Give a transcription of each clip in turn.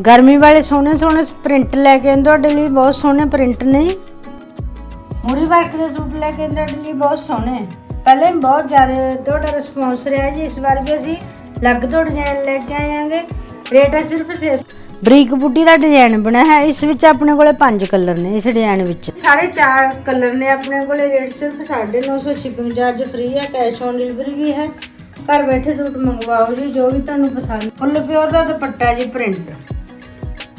ਗਰਮੀ ਵਾਲੇ ਸੋਹਣੇ ਸੋਹਣੇ ਪ੍ਰਿੰਟ ਲੈ ਕੇ ਆਏ ਤੁਹਾਡੇ ਲਈ ਬਹੁਤ ਸੋਹਣੇ ਪ੍ਰਿੰਟ ਨੇ। ਮੁਰੀ ਵਰਕ ਦੇ ਸੂਟ ਲੈ ਕੇ ਆਏ ਤੁਹਾਡੇ ਲਈ ਬਹੁਤ ਸੋਹਣੇ। ਪਹਿਲੇ ਵੀ ਬਹੁਤ ਜ਼ਿਆਦਾ ਤੁਹਾਡਾ ਰਿਸਪੌਂਸ ਰਿਹਾ ਜੀ, ਇਸ ਵਾਰ ਵੀ ਅਸੀਂ ਅਲੱਗ ਤੋਂ ਡਿਜ਼ਾਈਨ ਲੈ ਕੇ ਆਏਾਂਗੇ ਰੇਟ ਹੈ ਸਿਰਫ 6 ਬਰੀਕ ਬੁੱਢੀ ਦਾ ਡਿਜ਼ਾਈਨ ਬਣਿਆ ਹੈ, ਇਸ ਵਿੱਚ ਆਪਣੇ ਕੋਲੇ ਪੰਜ ਕਲਰ ਨੇ, ਇਸ ਡਿਜ਼ਾਈਨ ਵਿੱਚ। ਸਾਰੇ ਚਾਰ ਕਲਰ ਨੇ ਆਪਣੇ ਕੋਲੇ ਰੇਟ ਸਿਰਫ 950 ਸ਼ਿਪਿੰਗ ਚਾਰਜ ਫ੍ਰੀ ਹੈ ਕੈਸ਼ ਔਨ ਡਿਲੀਵਰੀ ਵੀ ਹੈ। ਘਰ ਬੈਠੇ ਸੂਟ ਮੰਗਵਾਓ ਜੀ, ਜੋ ਵੀ ਤੁਹਾਨੂੰ ਪਸੰਦ। ਫੁੱਲ ਪਿਓਰ ਦਾ ਦੁਪੱਟਾ ਜੀ ਪ੍ਰਿੰਟ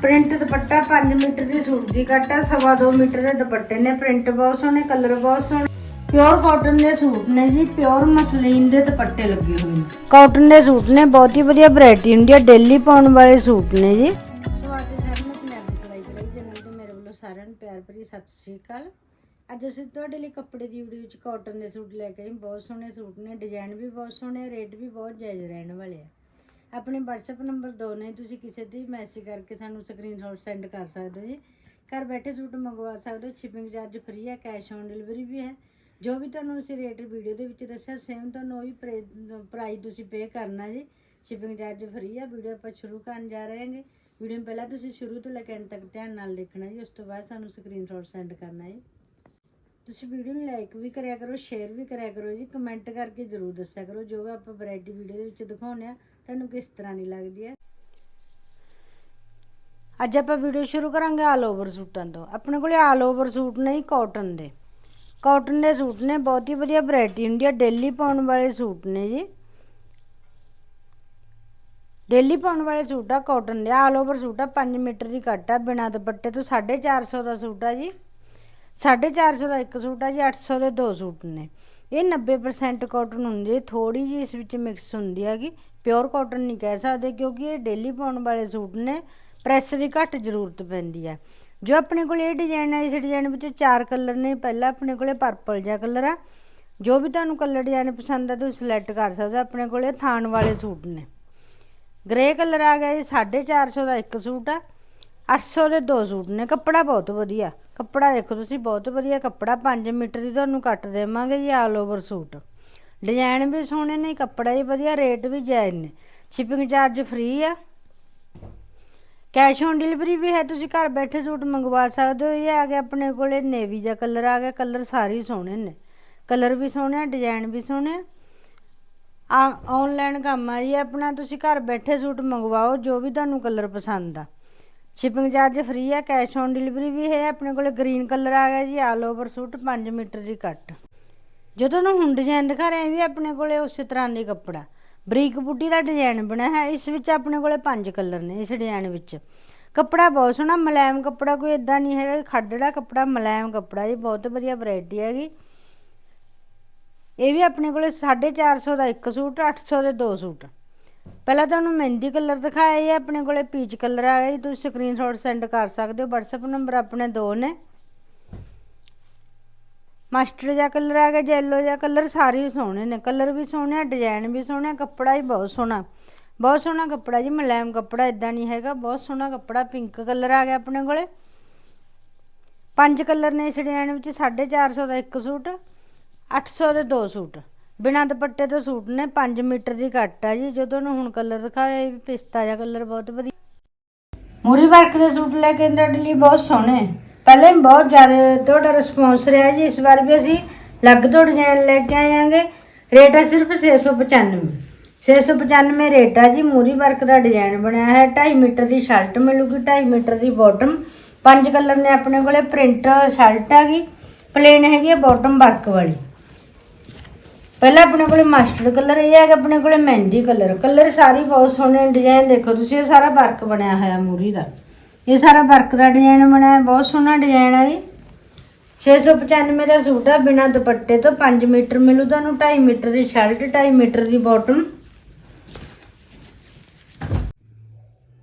ਪ੍ਰਿੰਟ ਦੁਪੱਟਾ 5 ਮੀਟਰ ਦੀ ਸੂਟ ਦੀ ਕੱਟ ਹੈ ਸਵਾ 2 ਮੀਟਰ ਦੇ ਦੁਪੱਟੇ ਨੇ ਪ੍ਰਿੰਟ ਬਹੁਤ ਸੋਹਣੇ ਕਲਰ ਬਹੁਤ ਸੋਹਣੇ। ਪਿਓਰ ਕਾਟਨ ਦੇ ਸੂਟ ਨੇ ਜੀ ਪਿਓਰ ਮਸਲੀਨ ਦੇ ਦੁਪੱਟੇ ਲੱਗੇ ਹੋਏ ਨੇ। ਕਾਟਨ ਦੇ ਸੂਟ ਨੇ ਬਹੁਤ ਹੀ ਵਧੀਆ ਵੈਰਾਈਟੀ ਹੁੰਦੀ ਹੈ ਡੇਲੀ ਪਾਉਣ ਵਾਲੇ ਸੂਟ ਨੇ ਜੀ। ਸਵਾਗਤ ਹੈ ਸਾਰਿਆਂ ਨੂੰ ਪੰਜਾਬੀ ਸਿਲਾਈ ਕਢਾਈ ਚੈਨਲ ਤੇ ਮੇਰੇ ਵੱਲੋਂ ਸਾਰਿਆਂ ਨੂੰ ਪਿਆਰ ਭਰੀ ਸਤਿ ਸ੍ਰੀ ਅਕਾਲ। ਅੱਜ ਅਸੀਂ ਤੁਹਾਡੇ ਲਈ ਕੱਪੜੇ ਦੀ ਵੀਡੀਓ ਵਿੱਚ ਕਾਟਨ ਦੇ ਸੂਟ ਲੈ ਕੇ ਆਏ ਬਹੁਤ ਸੋਹਣੇ ਸੂਟ ਨੇ ਡਿਜ਼ਾਈਨ ਵੀ ਬਹੁਤ ਸੋਹਣੇ ਰੇਟ ਵੀ ਬਹੁਤ ਜਾਇਜ਼ ਰਹਿਣ ਵਾਲੇ ਆ। ਆਪਣੇ WhatsApp ਨੰਬਰ ਦੋ ਨੇ, ਤੁਸੀਂ ਕਿਸੇ ਦੀ ਮੈਸੇਜ ਕਰਕੇ ਸਾਨੂੰ ਸਕਰੀਨਸ਼ਾਟ ਸੈਂਡ ਕਰ ਸਕਦੇ ਹੋ ਜੀ। ਘਰ ਬੈਠੇ ਸੂਟ ਮੰਗਵਾ ਸਕਦੇ ਹੋ ਸ਼ਿਪਿੰਗ ਚਾਰਜ ਫ੍ਰੀ ਹੈ ਕੈਸ਼ ਔਨ ਡਿਲੀਵਰੀ ਵੀ ਹੈ। ਜੋ ਵੀ ਤੁਹਾਨੂੰ ਅਸੀਂ ਰੇਟ ਵੀਡੀਓ ਦੇ ਵਿੱਚ ਦੱਸਿਆ ਸੇਮ ਤੁਹਾਨੂੰ ਉਹੀ ਪ੍ਰਾਈਸ ਤੁਸੀਂ ਪੇ ਕਰਨਾ ਜੀ। ਸ਼ਿਪਿੰਗ ਚਾਰਜ ਫ੍ਰੀ ਹੈ ਵੀਡੀਓ ਆਪਾਂ ਸ਼ੁਰੂ ਕਰਨ ਜਾ ਰਹੇ ਹਾਂਗੇ। ਵੀਡੀਓ ਨੂੰ ਪਹਿਲਾਂ ਤੁਸੀਂ ਸ਼ੁਰੂ ਤੋਂ ਲੈ ਕੇ ਅੰਤ ਤੱਕ ਧਿਆਨ ਨਾਲ ਦੇਖਣਾ ਜੀ, ਉਸ ਤੋਂ ਬਾਅਦ ਸਾਨੂੰ ਸਕਰੀਨਸ਼ਾਟ ਸੈਂਡ ਕਰਨਾ ਜੀ। ਤੁਸੀਂ ਵੀਡੀਓ ਨੂੰ ਲਾਈਕ ਵੀ ਕਰਿਆ ਕਰੋ ਸ਼ੇਅਰ ਵੀ ਕਰਿਆ ਕਰੋ ਜੀ ਕਮੈਂਟ ਕਰਕੇ ਜਰੂਰ ਦੱਸਿਆ ਕਰੋ। ਜੋ ਵੀ ਆਪਾਂ ਵੈਰਾਈਟੀ ਵੀਡੀਓ ਦੇ ਵਿੱਚ ਦਿਖਾਉਂਦੇ ਆ ਤੁਹਾਨੂੰ ਕਿਸ ਤਰ੍ਹਾਂ ਦੀ ਲੱਗਦੀ ਹੈ ਅੱਜ ਆਪਾਂ ਵੀਡੀਓ ਸ਼ੁਰੂ ਕਰਾਂਗੇ ਆਲ ਓਵਰ ਸੂਟਾਂ ਤੋਂ। ਆਪਣੇ ਕੋਲੇ ਆਲ ਓਵਰ ਸੂਟ ਨਹੀਂ ਕਾਟਨ ਦੇ। ਕਾਟਨ ਦੇ ਸੂਟ ਨੇ, ਬਹੁਤ ਹੀ ਵਧੀਆ ਵੈਰਾਈਟੀ ਹੁੰਦੀ ਹੈ ਡੇਲੀ ਪਾਉਣ ਵਾਲੇ ਸੂਟ ਨੇ ਜੀ। ਡੇਲੀ ਪਾਉਣ ਵਾਲੇ ਸੂਟ ਆ ਕਾਟਨ ਦੇ। ਆਲ ਓਵਰ ਸੂਟ ਆ 5 ਮੀਟਰ ਦੀ ਕੱਟ ਆ। ਬਿਨਾਂ ਦੁਪੱਟੇ ਤੋਂ 450 ਦਾ ਸੂਟ ਆ ਜੀ। 450 ਦਾ ਇੱਕ ਸੂਟ ਆ ਜੀ 800 ਦੇ ਦੋ ਸੂਟ ਨੇ। ਇਹ 90% ਕਾਟਨ ਹੁੰਦੀ ਹੈ ਥੋੜੀ ਜੀ ਇਸ ਵਿੱਚ ਮਿਕਸ ਹੁੰਦੀ ਹੈਗੀ। ਪਿਓਰ ਕਾਟਨ ਨਹੀਂ ਕਹਿ ਸਕਦੇ ਕਿਉਂਕਿ ਇਹ ਡੇਲੀ ਪਾਉਣ ਵਾਲੇ ਸੂਟ ਨੇ, ਪ੍ਰੈਸ ਦੀ ਘੱਟ ਜ਼ਰੂਰਤ ਪੈਂਦੀ ਹੈ। ਜੋ ਆਪਣੇ ਕੋਲ ਇਹ ਡਿਜ਼ਾਈਨ ਹੈ, ਇਸ ਡਿਜ਼ਾਈਨ ਵਿੱਚ ਚਾਰ ਕਲਰ ਨੇ, ਪਹਿਲਾ ਆਪਣੇ ਕੋਲੇ ਪਰਪਲ ਜਿਹਾ ਕਲਰ ਆ। ਜੋ ਵੀ ਤੁਹਾਨੂੰ ਕਲਰ ਡਿਜ਼ਾਈਨ ਪਸੰਦ ਆ, ਤੁਸੀਂ ਸਿਲੈਕਟ ਕਰ ਸਕਦੇ ਹੋ, ਆਪਣੇ ਕੋਲੇ ਥਾਨ ਵਾਲੇ ਸੂਟ ਨੇ। ਗ੍ਰੇ ਕਲਰ ਆ ਗਿਆ ਜੀ 450 ਦਾ ਇੱਕ ਸੂਟ ਆ 800 ਦੇ ਦੋ ਸੂਟ ਨੇ। ਕੱਪੜਾ ਬਹੁਤ ਵਧੀਆ, ਕੱਪੜਾ ਦੇਖੋ ਤੁਸੀਂ, ਬਹੁਤ ਵਧੀਆ ਕੱਪੜਾ 5 ਮੀਟਰ ਦੀ ਤੁਹਾਨੂੰ ਕੱਟ ਦੇਵਾਂਗੇ ਜੀ ਆਲ ਓਵਰ ਸੂਟ। ਡਿਜ਼ਾਈਨ ਵੀ ਸੋਹਣੇ ਨੇ, ਕੱਪੜਾ ਵੀ ਵਧੀਆ, ਰੇਟ ਵੀ ਜਾਇਜ਼ ਨੇ। ਸ਼ਿਪਿੰਗ ਚਾਰਜ ਫ੍ਰੀ ਆ। ਕੈਸ਼ ਔਨ ਡਿਲੀਵਰੀ ਵੀ ਹੈ, ਤੁਸੀਂ ਘਰ ਬੈਠੇ ਸੂਟ ਮੰਗਵਾ ਸਕਦੇ ਹੋ, ਇਹ ਆ ਗਿਆ ਆਪਣੇ ਕੋਲੇ ਨੇਵੀ ਜਿਹਾ ਕਲਰ ਆ ਗਿਆ ਕਲਰ ਸਾਰੇ ਸੋਹਣੇ ਨੇ। ਕਲਰ ਵੀ ਸੋਹਣੇ ਆ ਡਿਜ਼ਾਈਨ ਵੀ ਸੋਹਣੇ ਆ। ਆਨਲਾਈਨ ਕੰਮ ਆ ਜੀ, ਆਪਣਾ ਤੁਸੀਂ ਘਰ ਬੈਠੇ ਸੂਟ ਮੰਗਵਾਓ, ਜੋ ਵੀ ਤੁਹਾਨੂੰ ਕਲਰ ਪਸੰਦ ਆ। ਸ਼ਿਪਿੰਗ ਚਾਰਜ ਫ੍ਰੀ ਆ ਕੈਸ਼ ਔਨ ਡਿਲੀਵਰੀ ਵੀ ਹੈ, ਆਪਣੇ ਕੋਲੇ ਗ੍ਰੀਨ ਕਲਰ ਆ ਗਿਆ ਜੀ ਆਲ ਓਵਰ ਸੂਟ 5 ਮੀਟਰ ਦੀ ਕੱਟ। ਜਦੋਂ ਤੁਹਾਨੂੰ ਹੁਣ ਡਿਜ਼ਾਈਨ ਦਿਖਾ ਰਹੇ ਆ ਇਹ ਵੀ ਆਪਣੇ ਕੋਲੇ ਉਸੇ ਤਰ੍ਹਾਂ ਦੇ ਕੱਪੜਾ। ਬਰੀਕ ਬੁੱਢੀ ਦਾ ਡਿਜ਼ਾਈਨ ਬਣਿਆ ਹੈ ਇਸ ਵਿੱਚ ਆਪਣੇ ਕੋਲੇ ਪੰਜ ਕਲਰ ਨੇ ਇਸ ਡਿਜ਼ਾਈਨ ਵਿੱਚ। ਕੱਪੜਾ ਬਹੁਤ ਸੋਹਣਾ ਮੁਲਾਇਮ ਕੱਪੜਾ ਕੋਈ ਇਦਾਂ ਨਹੀਂ ਹੈਗਾ, ਖੱਡੜਾ ਕੱਪੜਾ ਮੁਲਾਇਮ ਕੱਪੜਾ ਜੀ, ਬਹੁਤ ਵਧੀਆ ਵੈਰਾਈਟੀ ਹੈਗੀ। ਇਹ ਵੀ ਆਪਣੇ ਕੋਲੇ 450 ਦਾ ਇੱਕ ਸੂਟ 800 ਦੇ ਦੋ ਸੂਟ। ਪਹਿਲਾਂ ਤੁਹਾਨੂੰ ਮਹਿੰਦੀ ਕਲਰ ਦਿਖਾਇਆ, ਇਹ ਆਪਣੇ ਕੋਲੇ ਪੀਚ ਕਲਰ ਆ ਗਿਆ ਜੀ, ਤੁਸੀਂ ਸਕਰੀਨਸ਼ਾਟ ਸੈਂਡ ਕਰ ਸਕਦੇ ਹੋ, WhatsApp ਨੰਬਰ ਆਪਣੇ ਦੋ ਨੇ। ਮਾਸਟਰ ਜਿਹਾ ਕਲਰ ਆ ਗਿਆ ਜੈਲੋ ਜਿਹਾ ਕਲਰ, ਸਾਰੇ ਹੀ ਸੋਹਣੇ ਨੇ। ਕਲਰ ਵੀ ਸੋਹਣੇ ਡਿਜ਼ਾਈਨ ਵੀ ਸੋਹਣਾ ਕੱਪੜਾ ਵੀ ਬਹੁਤ ਸੋਹਣਾ। ਬਹੁਤ ਸੋਹਣਾ ਕੱਪੜਾ ਜੀ ਮੁਲਾਇਮ ਕੱਪੜਾ ਇਦਾਂ ਨਹੀਂ ਹੈਗਾ, ਬਹੁਤ ਸੋਹਣਾ ਕੱਪੜਾ ਪਿੰਕ ਕਲਰ ਆ ਗਿਆ ਆਪਣੇ ਕੋਲੇ। ਪੰਜ ਕਲਰ ਨੇ ਇਸ ਡਿਜ਼ਾਈਨ ਵਿੱਚ 450 ਦਾ ਇੱਕ ਸੂਟ 800 ਦੇ ਦੋ ਸੂਟ। ਬਿਨਾਂ ਦੁਪੱਟੇ ਤੋਂ ਸੂਟ ਨੇ 5 ਮੀਟਰ ਦੀ ਕੱਟ ਆ ਜੀ। ਜਦੋਂ ਨੂੰ ਹੁਣ ਕਲਰ ਦਿਖਾਇਆ ਪਿਸਤਾ ਜਿਹਾ ਕਲਰ ਬਹੁਤ ਵਧੀਆ। ਮੂਰੀ ਵਰਕ ਦੇ ਸੂਟ ਲੈ ਕੇ ਤੁਹਾਡੇ ਲਈ ਬਹੁਤ ਸੋਹਣੇ। ਪਹਿਲਾਂ ਵੀ ਬਹੁਤ ਜ਼ਿਆਦਾ ਤੁਹਾਡਾ ਰਿਸਪੌਂਸ ਰਿਹਾ ਜੀ, ਇਸ ਵਾਰ ਵੀ ਅਸੀਂ ਅਲੱਗ ਤੋਂ ਡਿਜ਼ਾਈਨ ਲੈ ਕੇ ਆਏਾਂਗੇ ਰੇਟ ਹੈ ਸਿਰਫ 695 695 ਰੇਟ ਆ ਜੀ, ਮੂਰੀ ਵਰਕ ਦਾ ਡਿਜ਼ਾਈਨ ਬਣਿਆ ਹੈ। 2.5 ਮੀਟਰ ਦੀ ਸ਼ਰਟ ਮਿਲੂਗੀ 2.5 ਮੀਟਰ ਦੀ ਬਾਟਮ ਪੰਜ ਕਲਰ ਨੇ ਆਪਣੇ ਕੋਲੇ ਪ੍ਰਿੰਟ ਸ਼ਰਟ ਹੈਗੀ ਪਲੇਨ ਹੈਗੀ ਹੈ ਬਾਟਮ ਵਰਕ ਵਾਲੀ। ਪਹਿਲਾਂ ਆਪਣੇ ਕੋਲੇ ਮਾਸਟਰ ਕਲਰ, ਇਹ ਹੈਗਾ ਆਪਣੇ ਕੋਲੇ ਮਹਿੰਦੀ ਕਲਰ। ਕਲਰ ਸਾਰੇ ਬਹੁਤ ਸੋਹਣੇ ਡਿਜ਼ਾਈਨ ਦੇਖੋ ਤੁਸੀਂ, ਇਹ ਸਾਰਾ ਵਰਕ ਬਣਿਆ ਹੋਇਆ ਮੂਰੀ ਦਾ। ਇਹ ਸਾਰਾ ਵਰਕ ਦਾ ਡਿਜ਼ਾਈਨ ਬਣਾਇਆ ਬਹੁਤ ਸੋਹਣਾ ਡਿਜ਼ਾਈਨ ਹੈ ਜੀ। 695 ਦਾ ਸੂਟ ਆ ਬਿਨਾਂ ਦੁਪੱਟੇ ਤੋਂ 5 ਮੀਟਰ ਮਿਲੂ ਤੁਹਾਨੂੰ 2.5 ਮੀਟਰ ਦੀ ਸ਼ਰਟ 2.5 ਮੀਟਰ ਦੀ ਬਾਟਮ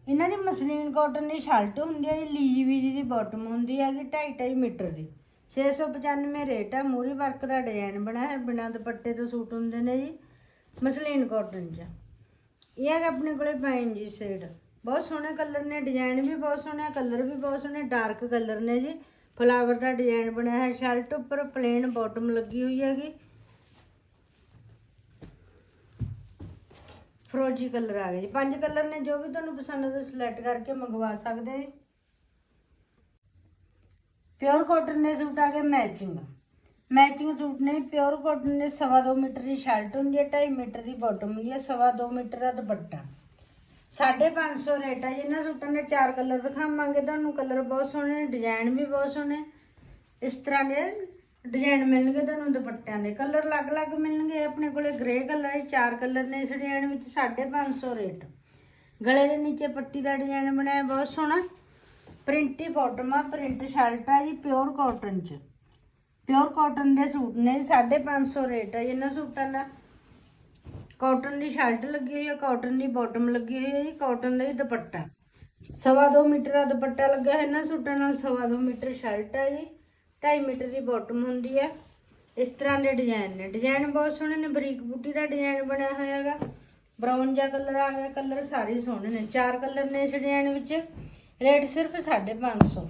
ਇਹਨਾਂ ਦੀ ਮਸਲੀਨ ਕਾਟਨ ਦੀ ਸ਼ਰਟ ਹੁੰਦੀ ਹੈ ਜੀ, ਲੀਜੀ ਵੀਜੀ ਦੀ ਬਾਟਮ ਹੁੰਦੀ ਹੈਗੀ 2.5 2.5 ਮੀਟਰ ਦੀ। 695 ਰੇਟ ਆ ਮੂਰੀ ਵਰਕ ਦਾ ਡਿਜ਼ਾਈਨ ਬਣਾਇਆ ਹੈ, ਬਿਨਾਂ ਦੁਪੱਟੇ ਤੋਂ ਸੂਟ ਹੁੰਦੇ ਨੇ ਜੀ, ਮਸਲੀਨ ਕਾਟਨ 'ਚ। ਇਹ ਹੈਗਾ ਆਪਣੇ ਕੋਲੇ ਪੈਨ ਜੀ ਸ਼ੇਡ ਬਹੁਤ ਸੋਹਣੇ ਕਲਰ ਨੇ, ਡਿਜ਼ਾਈਨ ਵੀ ਬਹੁਤ ਸੋਹਣਾ ਕਲਰ ਵੀ ਬਹੁਤ ਸੋਹਣੇ, ਡਾਰਕ ਕਲਰ ਨੇ ਜੀ। ਫਲਾਵਰ ਦਾ ਡਿਜ਼ਾਈਨ ਬਣਿਆ ਹੈ, ਸ਼ਰਟ ਉੱਪਰ ਪਲੇਨ ਬਾਟਮ ਲੱਗੀ ਹੋਈ ਹੈਗੀ। ਫਰੋਜੀ ਕਲਰ ਆ ਗਏ ਜੀ। ਪੰਜ ਕਲਰ ਨੇ, ਜੋ ਵੀ ਤੁਹਾਨੂੰ ਪਸੰਦ ਹੈ ਤੁਸੀਂ ਸਿਲੈਕਟ ਕਰਕੇ ਮੰਗਵਾ ਸਕਦੇ ਹੋ ਪਿਓਰ ਕਾਟਨ ਦੇ ਸੂਟ ਆ ਗਏ ਮੈਚਿੰਗ ਮੈਚਿੰਗ ਸੂਟ ਨੇ ਪਿਓਰ ਕਾਟਨ ਦੇ ਸਵਾ ਦੋ ਮੀਟਰ ਦੀ ਸ਼ਰਟ ਹੁੰਦੀ ਹੈ 2.5 ਮੀਟਰ ਦੀ ਬਾਟਮ ਹੁੰਦੀ ਹੈ, ਸਵਾ ਦੋ ਮੀਟਰ ਦਾ ਦੁਪੱਟਾ। 550 ਰੇਟ ਹੈ ਇਹਨਾਂ ਸੂਟਾਂ ਦੇ ਚਾਰ ਕਲਰ ਦਿਖਾਵਾਂਗੇ, ਤੁਹਾਨੂੰ ਕਲਰ ਬਹੁਤ ਸੋਹਣੇ ਨੇ ਡਿਜ਼ਾਈਨ ਵੀ ਬਹੁਤ ਸੋਹਣੇ। ਇਸ ਤਰ੍ਹਾਂ ਦੇ ਡਿਜ਼ਾਈਨ ਮਿਲਣਗੇ ਤੁਹਾਨੂੰ, ਦੁਪੱਟਿਆਂ ਦੇ ਕਲਰ ਅਲੱਗ-ਅਲੱਗ ਮਿਲਣਗੇ ਆਪਣੇ ਕੋਲੇ ਗ੍ਰੇ ਕਲਰ ਹੈ, ਚਾਰ ਕਲਰ ਨੇ ਇਸ ਡਿਜ਼ਾਈਨ ਵਿੱਚ 550 ਰੇਟ। ਗਲੇ ਦੇ ਨੀਚੇ ਪੱਟੀ ਦਾ ਡਿਜ਼ਾਈਨ ਬਣਾਇਆ ਬਹੁਤ ਸੋਹਣਾ। ਪ੍ਰਿੰਟੀ ਬਾਟਮ ਆ ਪ੍ਰਿੰਟ ਸ਼ਰਟ ਆ ਜੀ ਪਿਓਰ ਕਾਟਨ ਚ। ਪਿਓਰ ਕਾਟਨ ਦੇ ਸੂਟ ਨੇ 550 ਰੇਟ ਹੈ ਇਹਨਾਂ ਸੂਟਾਂ ਦਾ। ਕਾਟਨ ਦੀ ਸ਼ਰਟ ਲੱਗੀ ਹੋਈ ਹੈ ਕਾਟਨ ਦੀ ਬਾਟਮ ਲੱਗੀ ਹੋਈ ਹੈ ਜੀ ਕਾਟਨ ਦਾ ਹੀ ਦੁਪੱਟਾ। ਸਵਾ ਦੋ ਮੀਟਰ ਦਾ ਦੁਪੱਟਾ ਲੱਗਾ ਹੈ ਨਾ ਸੂਟਾਂ ਨਾਲ, ਸਵਾ ਦੋ ਮੀਟਰ ਸ਼ਰਟ ਹੈ ਜੀ 2.5 ਮੀਟਰ ਦੀ ਬਾਟਮ ਹੁੰਦੀ ਹੈ ਇਸ ਤਰ੍ਹਾਂ ਦੇ ਡਿਜ਼ਾਈਨ ਨੇ। ਡਿਜ਼ਾਈਨ ਬਹੁਤ ਸੋਹਣੇ ਨੇ, ਬਰੀਕ ਬੂਟੀ ਦਾ ਡਿਜ਼ਾਈਨ ਬਣਿਆ ਹੋਇਆ ਹੈਗਾ। ਬਰਾਊਨ ਜਿਹਾ ਕਲਰ ਆ ਗਿਆ ਕਲਰ ਸਾਰੇ ਸੋਹਣੇ ਨੇ। ਚਾਰ ਕਲਰ ਨੇ ਇਸ ਡਿਜ਼ਾਈਨ ਵਿੱਚ। ਰੇਟ ਸਿਰਫ 550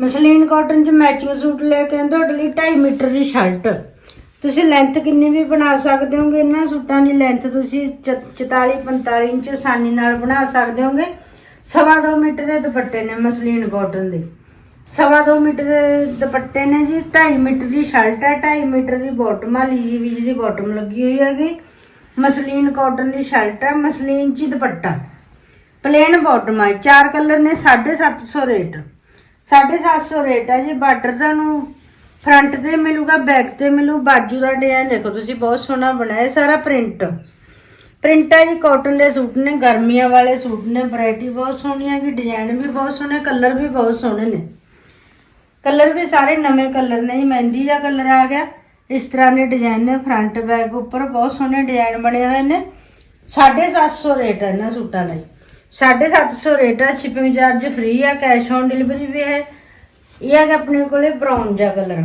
ਮਸਲੀਨ ਕਾਟਨ ਚ ਮੈਚਿੰਗ ਸੂਟ ਲੈ ਕੇ ਆਏ ਤੁਹਾਡੇ ਲਈ 2.5 ਮੀਟਰ ਦੀ ਸ਼ਰਟ ਤੁਸੀਂ ਲੈਂਥ ਕਿੰਨੀ ਵੀ ਬਣਾ ਸਕਦੇ ਹੋਗੇ? ਇਹਨਾਂ ਸੂਟਾਂ ਦੀ ਲੈਂਥ ਤੁਸੀਂ 44 45 ਇੰਚ ਆਸਾਨੀ ਨਾਲ ਬਣਾ ਸਕਦੇ ਹੋਗੇ। ਸਵਾ ਦੋ ਮੀਟਰ ਦੇ ਦੁਪੱਟੇ ਨੇ ਮਸਲੀਨ ਕਾਟਨ ਦੇ। ਸਵਾ ਦੋ ਮੀਟਰ ਦੇ ਦੁਪੱਟੇ ਨੇ ਜੀ 2.5 ਮੀਟਰ ਦੀ ਸ਼ਰਟ ਹੈ 2.5 ਮੀਟਰ ਦੀ ਬਾਟਮ ਆ ਲੀਜੀ ਵੀਜ ਦੀ ਬਾਟਮ ਲੱਗੀ ਹੋਈ ਹੈਗੀ। ਮਸਲੀਨ ਕਾਟਨ ਦੀ ਸ਼ਰਟ ਹੈ, ਮਸਲੀਨ ਚ ਦੁਪੱਟਾ। ਪਲੇਨ ਬਾਟਮ ਆ ਚਾਰ ਕਲਰ ਨੇ 750 ਰੇਟ। 750 ਰੇਟ ਹੈ ਜੀ, ਬਾਰਡਰ ਤੁਹਾਨੂੰ ਫਰੰਟ ਤੇ ਮਿਲੂਗਾ, ਬੈਕ ਤੇ ਮਿਲੂ, ਬਾਜੂ ਦਾ ਡਿਜ਼ਾਈਨ ਦੇਖੋ ਤੁਸੀਂ, ਬਹੁਤ ਸੋਹਣਾ ਬਣਾਇਆ ਸਾਰਾ ਪ੍ਰਿੰਟ। ਪ੍ਰਿੰਟ ਹੈ ਜੀ ਕਾਟਨ ਦੇ ਸੂਟ ਨੇ, ਗਰਮੀਆਂ ਵਾਲੇ ਸੂਟ ਨੇ ਵੈਰਾਈਟੀ ਬਹੁਤ ਸੋਹਣੀ ਹੈ ਜੀ ਡਿਜ਼ਾਈਨ ਵੀ ਬਹੁਤ ਸੋਹਣੇ ਕਲਰ ਵੀ ਬਹੁਤ ਸੋਹਣੇ ਨੇ। ਕਲਰ ਵੀ ਸਾਰੇ ਨਵੇਂ ਕਲਰ ਨੇ ਜੀ, ਮਹਿੰਦੀ ਦਾ ਕਲਰ ਆ ਗਿਆ, ਇਸ ਤਰ੍ਹਾਂ ਦੇ ਡਿਜ਼ਾਈਨ ਨੇ ਫਰੰਟ ਬੈਕ ਉੱਪਰ ਬਹੁਤ ਸੋਹਣੇ ਡਿਜ਼ਾਈਨ ਬਣੇ ਹੋਏ ਨੇ। 750 ਰੇਟ ਹੈ ਇਹਨਾਂ ਸੂਟਾਂ ਦਾ ਜੀ। 750 ਰੇਟ ਹੈ ਸ਼ਿਪਿੰਗ ਚਾਰਜ ਫ੍ਰੀ ਹੈ ਕੈਸ਼ ਔਨ ਡਿਲੀਵਰੀ ਵੀ ਹੈ ਇਹ ਹੈਗਾ ਆਪਣੇ ਕੋਲੇ ਬ੍ਰਾਊਨ ਜਿਹਾ ਕਲਰ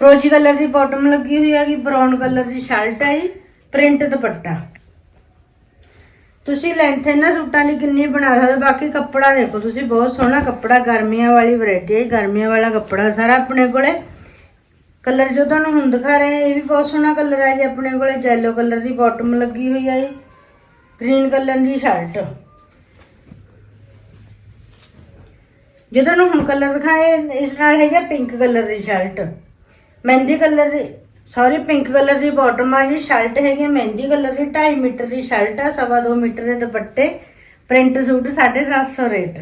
ਫਰੋਜੀ ਕਲਰ ਦੀ ਬਾਟਮ ਲੱਗੀ ਹੋਈ ਹੈਗੀ ਬ੍ਰਾਊਨ ਕਲਰ ਦੀ ਸ਼ਰਟ ਹੈ ਜੀ ਪ੍ਰਿੰਟ ਦੁਪੱਟਾ। ਤੁਸੀਂ ਲੈਂਥ ਇਹਨਾਂ ਸੂਟਾਂ ਦੀ ਕਿੰਨੀ ਬਣਾ ਸਕਦੇ ਹੋ। ਬਾਕੀ ਕੱਪੜਾ ਦੇਖੋ, ਤੁਸੀਂ ਬਹੁਤ ਸੋਹਣਾ ਕੱਪੜਾ, ਗਰਮੀਆਂ ਵਾਲੀ ਵੈਰਾਈਟੀ ਹੈ ਗਰਮੀਆਂ ਵਾਲਾ ਕੱਪੜਾ ਸਾਰਾ ਆਪਣੇ ਕੋਲੇ। ਕਲਰ ਜੋ ਤੁਹਾਨੂੰ ਹੁਣ ਦਿਖਾ ਰਹੇ ਇਹ ਵੀ ਬਹੁਤ ਸੋਹਣਾ ਕਲਰ ਹੈ ਜੀ ਆਪਣੇ ਕੋਲੇ ਯੈਲੋ ਕਲਰ ਦੀ ਬਾਟਮ ਲੱਗੀ ਹੋਈ ਹੈ ਜੀ ਗ੍ਰੀਨ ਕਲਰ ਦੀ ਸ਼ਰਟ ਜਦੋਂ ਨੂੰ ਹੁਣ ਕਲਰ ਦਿਖਾਏ, ਇਸ ਨਾਲ ਹੈਗਾ ਪਿੰਕ ਕਲਰ ਦੀ ਸ਼ਰਟ ਮਹਿੰਦੀ ਕਲਰ ਦੀ ਸੌਰੀ ਪਿੰਕ ਕਲਰ ਦੀ ਬਾਟਮ ਆ ਜੀ ਸ਼ਰਟ ਹੈਗੀ ਮਹਿੰਦੀ ਕਲਰ ਦੀ 2.5 ਮੀਟਰ ਦੀ ਸ਼ਰਟ ਆ, ਸਵਾ ਦੋ ਮੀਟਰ ਦੇ ਦੁਪੱਟੇ ਪ੍ਰਿੰਟ ਸੂਟ 750 ਰੇਟ।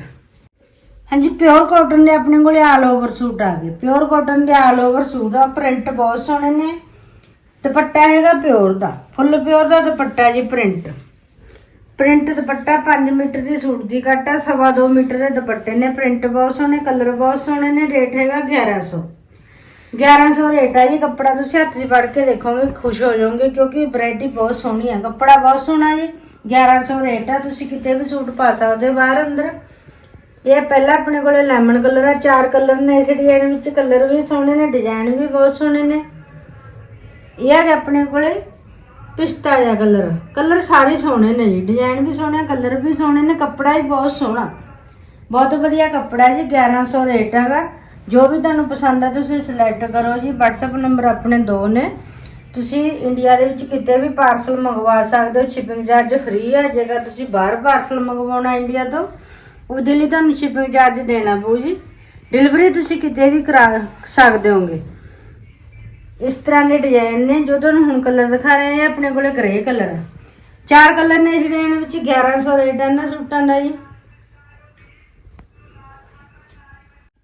ਹਾਂਜੀ ਪਿਓਰ ਕਾਟਨ ਦੇ ਆਪਣੇ ਕੋਲੇ ਆਲ ਓਵਰ ਸੂਟ ਆ ਗਏ। ਪਿਓਰ ਕਾਟਨ ਦੇ ਆਲ ਓਵਰ ਸੂਟ ਆ ਪ੍ਰਿੰਟ ਬਹੁਤ ਸੋਹਣੇ ਨੇ। ਦੁਪੱਟਾ ਹੈਗਾ ਪਿਓਰ ਦਾ ਫੁੱਲ ਪਿਓਰ ਦਾ ਦੁਪੱਟਾ ਜੀ ਪ੍ਰਿੰਟ ਪ੍ਰਿੰਟ ਦੁਪੱਟਾ 5 ਮੀਟਰ ਦੀ ਸੂਟ ਦੀ ਕੱਟ ਆ, ਸਵਾ ਦੋ ਮੀਟਰ ਦੇ ਦੁਪੱਟੇ ਨੇ। ਪ੍ਰਿੰਟ ਬਹੁਤ ਸੋਹਣੇ, ਕਲਰ ਬਹੁਤ ਸੋਹਣੇ ਨੇ, ਰੇਟ ਹੈਗਾ 1100 1100 ਰੇਟ ਆ ਜੀ, ਕੱਪੜਾ ਤੁਸੀਂ ਹੱਥ 'ਚ ਫੜ ਕੇ ਦੇਖੋਗੇ, ਖੁਸ਼ ਹੋ ਜਾਓਗੇ, ਕਿਉਂਕਿ ਵੈਰਾਈਟੀ ਬਹੁਤ ਸੋਹਣੀ ਆ। ਕੱਪੜਾ ਬਹੁਤ ਸੋਹਣਾ ਜੀ 1100 ਰੇਟ ਆ, ਤੁਸੀਂ ਕਿਤੇ ਵੀ ਸੂਟ ਪਾ ਸਕਦੇ ਹੋ ਬਾਹਰ ਅੰਦਰ। ਇਹ ਪਹਿਲਾਂ ਆਪਣੇ ਕੋਲੇ ਲੈਮਨ ਕਲਰ ਆ, ਚਾਰ ਕਲਰ ਨੇ ਇਸ ਡਿਜ਼ਾਈਨ ਵਿੱਚ। ਕਲਰ ਵੀ ਸੋਹਣੇ ਨੇ ਡਿਜ਼ਾਈਨ ਵੀ ਬਹੁਤ ਸੋਹਣੇ ਨੇ। ਇਹ ਹੈਗਾ ਆਪਣੇ ਕੋਲੇ ਪਿਸਤਾ ਜਿਹਾ ਕਲਰ। ਕਲਰ ਸਾਰੇ ਸੋਹਣੇ ਨੇ ਜੀ। ਡਿਜ਼ਾਈਨ ਵੀ ਸੋਹਣੇ, ਕਲਰ ਵੀ ਸੋਹਣੇ ਨੇ, ਕੱਪੜਾ ਵੀ ਬਹੁਤ ਸੋਹਣਾ। ਬਹੁਤ ਵਧੀਆ ਕੱਪੜਾ ਹੈ ਜੀ 1100 ਰੇਟ ਹੈਗਾ। ਜੋ ਵੀ ਤੁਹਾਨੂੰ ਪਸੰਦ ਆ ਤੁਸੀਂ ਸਿਲੈਕਟ ਕਰੋ ਜੀ। WhatsApp ਨੰਬਰ ਆਪਣੇ ਦੋ ਨੇ। ਤੁਸੀਂ ਇੰਡੀਆ ਦੇ ਵਿੱਚ ਕਿਤੇ ਵੀ ਪਾਰਸਲ ਮੰਗਵਾ ਸਕਦੇ ਹੋ। ਸ਼ਿਪਿੰਗ ਚਾਰਜ ਫ੍ਰੀ ਹੈ ਜੇਕਰ ਤੁਸੀਂ ਬਾਹਰ ਪਾਰਸਲ ਮੰਗਵਾਉਣਾ ਇੰਡੀਆ ਤੋਂ, ਉਹਦੇ ਲਈ ਤੁਹਾਨੂੰ ਸ਼ਿਪਿੰਗ ਚਾਰਜ ਦੇਣਾ ਪਊ ਜੀ। ਡਿਲੀਵਰੀ ਤੁਸੀਂ ਕਿਤੇ ਵੀ ਕਰਾ ਸਕਦੇ ਹੋਗੇ। ਇਸ ਤਰ੍ਹਾਂ ਦੇ ਡਿਜ਼ਾਈਨ ਨੇ ਜੋ ਤੁਹਾਨੂੰ ਹੁਣ ਕਲਰ ਦਿਖਾ ਰਹੇ ਆ, ਆਪਣੇ ਕੋਲੇ ਗ੍ਰੇ ਕਲਰ ਆ। ਚਾਰ ਕਲਰ ਨੇ ਇਸ ਡਿਜ਼ਾਈਨ ਵਿੱਚ 1100 ਰੇਟ ਹੈ ਇਹਨਾਂ ਸੂਟਾਂ ਦਾ ਜੀ।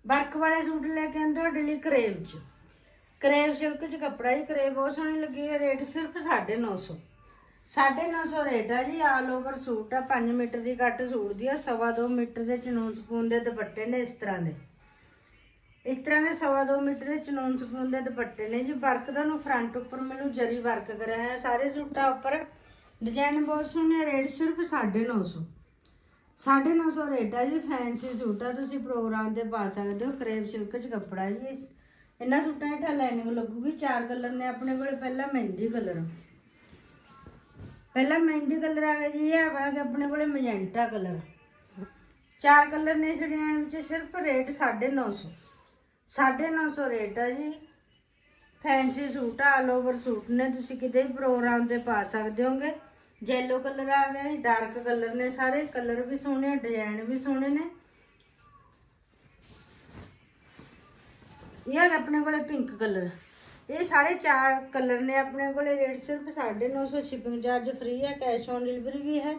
ਵਰਕ ਵਾਲੇ ਸੂਟ ਲੈ ਕੇ ਆਂਦੇ ਤੁਹਾਡੇ ਲਈ ਕਰੇਵ ਚ ਕਰੇਵ ਸਿਲਕ ਚ ਕੱਪੜਾ ਜੀ ਕਰੇਵ ਬਹੁਤ ਸੋਹਣੀ ਲੱਗੀ ਹੈ ਰੇਟ ਸਿਰਫ 950 950 ਰੇਟ ਆ ਜੀ ਆਲ ਓਵਰ ਸੂਟ ਆ 5 ਮੀਟਰ ਦੀ ਕੱਟ ਸੂਟ ਦੀ ਆ, ਸਵਾ ਦੋ ਮੀਟਰ ਦੇ ਚਨੂਨ ਸਪੂਨ ਦੇ ਦੁਪੱਟੇ ਨੇ ਇਸ ਤਰ੍ਹਾਂ ਦੇ। ਇਸ ਤਰ੍ਹਾਂ ਦੇ ਸਵਾ ਦੋ ਮੀਟਰ ਦੇ ਚਨੂਨ ਸਪੂਨ ਦੇ ਦੁਪੱਟੇ ਨੇ ਜੀ ਵਰਕ ਤੁਹਾਨੂੰ ਫਰੰਟ ਉੱਪਰ ਮੈਨੂੰ ਜਰੀ ਵਰਕ ਕਰਿਆ ਹੈ ਸਾਰੇ ਸੂਟਾਂ ਉੱਪਰ। ਡਿਜ਼ਾਈਨ ਬਹੁਤ ਸੋਹਣੇ ਰੇਟ ਸਿਰਫ 950 950 ਰੇਟ ਆ ਜੀ ਫੈਂਸੀ ਸੂਟ ਆ, ਤੁਸੀਂ ਪ੍ਰੋਗਰਾਮ ਤੇ ਪਾ ਸਕਦੇ ਹੋ ਕਰੇਪ ਸਿਲਕ ਚ ਕੱਪੜਾ ਜੀ। ਇਹਨਾਂ ਸੂਟਾਂ ਹੇਠਾਂ ਲਾਈਨਿੰਗ ਲੱਗੂਗੀ, ਚਾਰ ਕਲਰ ਨੇ ਆਪਣੇ ਕੋਲੇ, ਪਹਿਲਾ ਮਹਿੰਦੀ ਕਲਰ ਪਹਿਲਾ ਮਹਿੰਦੀ ਕਲਰ ਆ ਗਿਆ ਜੀ, ਇਹ ਆ ਗਿਆ ਆਪਣੇ ਕੋਲੇ ਮੈਜੈਂਟਾ ਕਲਰ ਚਾਰ ਕਲਰ ਨੇ ਇਸ ਡਿਜ਼ਾਈਨ ਵਿੱਚ, ਸਿਰਫ ਰੇਟ 950 950 ਰੇਟ ਆ ਜੀ। ਫੈਂਸੀ ਸੂਟ ਆ ਆਲ ਓਵਰ ਸੂਟ ਨੇ, ਤੁਸੀਂ ਕਿਤੇ ਵੀ ਪ੍ਰੋਗਰਾਮ ਤੇ ਪਾ ਸਕਦੇ ਹੋਗੇ। ਜੈਲੋ ਕਲਰ ਆ ਗਿਆ ਡਾਰਕ ਕਲਰ ਨੇ ਸਾਰੇ ਕਲਰ ਵੀ ਸੋਹਣੇ ਆ ਡਿਜ਼ਾਈਨ ਵੀ ਸੋਹਣੇ ਨੇ। ਇਹ ਆਪਣੇ ਕੋਲੇ ਪਿੰਕ ਕਲਰ ਇਹ ਸਾਰੇ ਚਾਰ ਕਲਰ ਨੇ ਆਪਣੇ ਕੋਲੇ ਰੇਟ ਸਿਰਫ 950 ਸ਼ਿਪਿੰਗ ਚਾਰਜ ਫ੍ਰੀ ਹੈ ਕੈਸ਼ ਔਨ ਡਿਲੀਵਰੀ ਵੀ ਹੈ।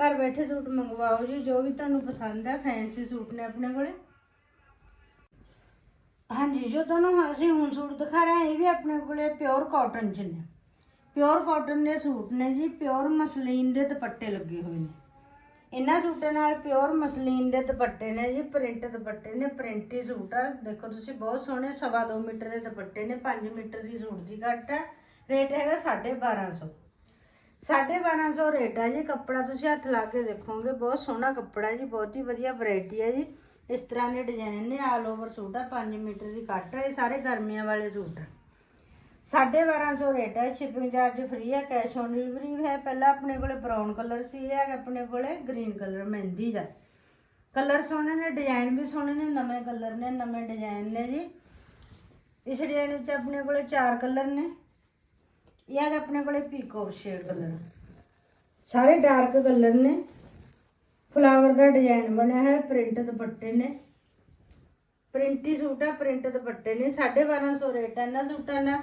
ਘਰ ਬੈਠੇ ਸੂਟ ਮੰਗਵਾਓ ਜੀ, ਜੋ ਵੀ ਤੁਹਾਨੂੰ ਪਸੰਦ ਹੈ ਫੈਂਸੀ ਸੂਟ ਨੇ ਆਪਣੇ ਕੋਲੇ। ਹਾਂਜੀ ਜੋ ਤੁਹਾਨੂੰ ਅਸੀਂ ਹੁਣ ਸੂਟ ਦਿਖਾ ਰਹੇ ਹਾਂ, ਇਹ ਵੀ ਆਪਣੇ ਕੋਲੇ ਪਿਓਰ ਕਾਟਨ ਚ ਨੇ। ਪਿਓਰ ਕਾਟਨ ਦੇ ਸੂਟ ਨੇ ਜੀ ਪਿਓਰ ਮਸਲੀਨ ਦੇ ਦੁਪੱਟੇ ਲੱਗੇ ਹੋਏ ਨੇ। ਇਹਨਾਂ ਸੂਟਾਂ ਨਾਲ ਪਿਓਰ ਮਸਲੀਨ ਦੇ ਦੁਪੱਟੇ ਨੇ ਜੀ ਪ੍ਰਿੰਟ ਦੁਪੱਟੇ ਨੇ ਪ੍ਰਿੰਟੀ ਸੂਟ ਆ। ਦੇਖੋ ਤੁਸੀਂ, ਬਹੁਤ ਸੋਹਣੇ, ਸਵਾ ਦੋ ਮੀਟਰ ਦੇ ਦੁਪੱਟੇ ਨੇ 5 ਮੀਟਰ ਦੀ ਸੂਟ ਦੀ ਘੱਟ ਹੈ ਰੇਟ ਹੈਗਾ 1250 1250 ਰੇਟ ਆ ਜੀ। ਕੱਪੜਾ ਤੁਸੀਂ ਹੱਥ ਲਾ ਕੇ ਦੇਖੋਗੇ, ਬਹੁਤ ਸੋਹਣਾ ਕੱਪੜਾ ਜੀ, ਬਹੁਤ ਹੀ ਵਧੀਆ ਵੈਰਾਈਟੀ ਹੈ ਜੀ। ਇਸ ਤਰ੍ਹਾਂ ਦੇ ਡਿਜ਼ਾਈਨ ਨੇ ਆਲ ਓਵਰ ਸੂਟ ਆ 5 ਮੀਟਰ ਦੀ ਕੱਟ ਹੈ ਇਹ ਸਾਰੇ ਗਰਮੀਆਂ ਵਾਲੇ ਸੂਟ ਆ। 1250 ਰੇਟ ਹੈ ਸ਼ਿਪਿੰਗ ਚਾਰਜ ਫ੍ਰੀ ਹੈ ਕੈਸ਼ ਔਨ ਡਿਲੀਵਰੀ ਹੈ। ਪਹਿਲਾਂ ਆਪਣੇ ਕੋਲੇ ਬਰਾਊਨ ਕਲਰ ਸੀ, ਇਹ ਹੈਗਾ ਆਪਣੇ ਕੋਲੇ ਗ੍ਰੀਨ ਕਲਰ ਮਹਿੰਦੀ ਦਾ। ਕਲਰ ਸੋਹਣੇ ਨੇ ਡਿਜ਼ਾਈਨ ਵੀ ਸੋਹਣੇ ਨੇ, ਨਵੇਂ ਕਲਰ ਨੇ, ਨਵੇਂ ਡਿਜ਼ਾਈਨ ਨੇ ਜੀ। ਇਸ ਡਿਜ਼ਾਈਨ ਵਿੱਚ ਆਪਣੇ ਕੋਲੇ ਚਾਰ ਕਲਰ ਨੇ। ਇਹ ਹੈਗਾ ਆਪਣੇ ਕੋਲੇ ਪੀਕੋ ਸ਼ੇਡ ਕਲਰ ਸਾਰੇ ਡਾਰਕ ਕਲਰ ਨੇ। ਫਲਾਵਰ ਦਾ ਡਿਜ਼ਾਈਨ ਬਣਿਆ ਹੈ ਪ੍ਰਿੰਟ ਦੁਪੱਟੇ ਨੇ। ਪ੍ਰਿੰਟੀ ਸੂਟ ਹੈ ਪ੍ਰਿੰਟ ਦੁਪੱਟੇ ਨੇ। 1250 ਰੇਟ ਹੈ ਇਹਨਾਂ ਸੂਟਾਂ ਦਾ।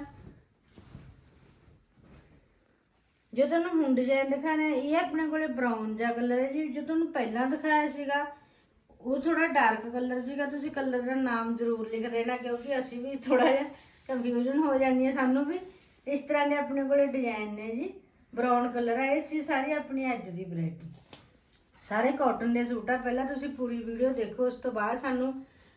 ਜੋ ਤੁਹਾਨੂੰ ਹੁਣ ਡਿਜ਼ਾਈਨ ਦਿਖਾਣਾ ਇਹ ਆਪਣੇ ਕੋਲੇ ਬਰਾਊਨ ਜਿਹਾ ਕਲਰ ਹੈ ਜੀ। ਜੋ ਤੁਹਾਨੂੰ ਪਹਿਲਾਂ ਦਿਖਾਇਆ ਸੀਗਾ, ਉਹ ਥੋੜਾ ਡਾਰਕ ਕਲਰ ਸੀਗਾ। ਤੁਸੀਂ ਕਲਰ ਦਾ ਨਾਮ ਜ਼ਰੂਰ ਲਿਖ ਦੇਣਾ, ਕਿਉਂਕਿ ਅਸੀਂ ਵੀ ਥੋੜਾ ਜਿਹਾ ਕਨਫਿਊਜ਼ਨ ਹੋ ਜਾਂਦੀ ਹੈ ਸਾਨੂੰ ਵੀ। ਇਸ ਤਰ੍ਹਾਂ ਦੇ ਆਪਣੇ ਕੋਲੇ ਡਿਜ਼ਾਈਨ ਨੇ ਜੀ। ਬਰਾਊਨ ਕਲਰ ਹੈ ਇਹ ਸੀ ਸਾਰੀ ਆਪਣੀ ਅੱਜ ਦੀ ਵੈਰਾਈਟੀ ਸਾਰੇ ਕਾਟਨ ਦੇ ਸੂਟ ਆ, ਪਹਿਲਾਂ ਤੁਸੀਂ ਪੂਰੀ ਵੀਡੀਓ ਦੇਖੋ, ਉਸ ਤੋਂ ਬਾਅਦ ਸਾਨੂੰ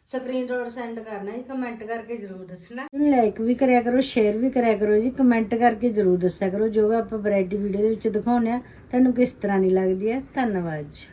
ਸਕਰੀਨਸ਼ਾਟ ਸੈਂਡ ਕਰਨਾ ਜੀ ਕਮੈਂਟ ਕਰਕੇ ਜਰੂਰ ਦੱਸਣਾ। ਲਾਈਕ ਵੀ ਕਰਿਆ ਕਰੋ ਸ਼ੇਅਰ ਵੀ ਕਰਿਆ ਕਰੋ ਜੀ ਕਮੈਂਟ ਕਰਕੇ ਜਰੂਰ ਦੱਸਿਆ ਕਰੋ, ਜੋ ਵੀ ਆਪਾਂ ਵੈਰਾਈਟੀ ਵੀਡੀਓ ਦੇ ਵਿੱਚ ਦਿਖਾਉਂਦੇ ਆ, ਤੁਹਾਨੂੰ ਕਿਸ ਤਰ੍ਹਾਂ ਦੀ ਲੱਗਦੀ ਹੈ। ਧੰਨਵਾਦ ਜੀ।